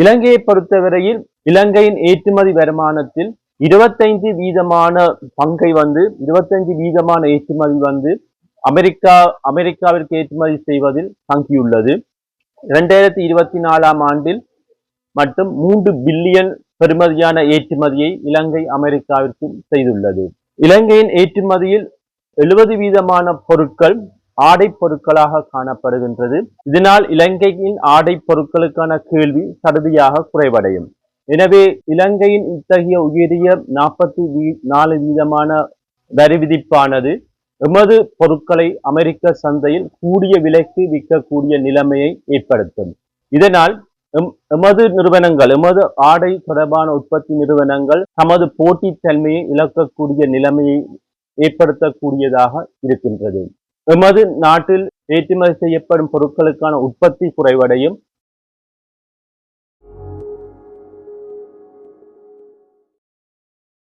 இலங்கையை பொறுத்தவரையில் இலங்கையின் ஏற்றுமதி வருமானத்தில் இருபத்தைந்து வீதமான பங்கை வந்து இருபத்தைந்து வீதமான ஏற்றுமதி வந்து அமெரிக்கா அமெரிக்காவிற்கு ஏற்றுமதி செய்வதில் தங்கியுள்ளது. இரண்டாயிரத்தி இருபத்தி நாலாம் ஆண்டில் மட்டும் மூன்று பில்லியன் பெறுமதியான ஏற்றுமதியை இலங்கை அமெரிக்காவிற்கு செய்துள்ளது. இலங்கையின் ஏற்றுமதியில் எழுபது வீதமான பொருட்கள் ஆடை பொருட்களாக காணப்படுகின்றது. இதனால் இலங்கையின் ஆடை பொருட்களுக்கான கேள்வி சடுதியாக குறைவடையும். எனவே இலங்கையின் இத்தகைய உயரிய நாற்பத்தி வீ நாலு வீதமான வரி விதிப்பானது எமது பொருட்களை அமெரிக்க சந்தையில் கூடிய விலைக்கு விற்கக்கூடிய நிலைமையை ஏற்படுத்தும். இதனால் எம்- எமது நிறுவனங்கள் எமது ஆடை தொடர்பான உற்பத்தி நிறுவனங்கள் தமது போட்டித்தன்மையை இழக்கக்கூடிய நிலைமையை ஏற்படுத்தக்கூடியதாக இருக்கின்றது. எமது நாட்டில் ஏற்றுமதி செய்யப்படும் பொருட்களுக்கான உற்பத்தி குறைவடையும்.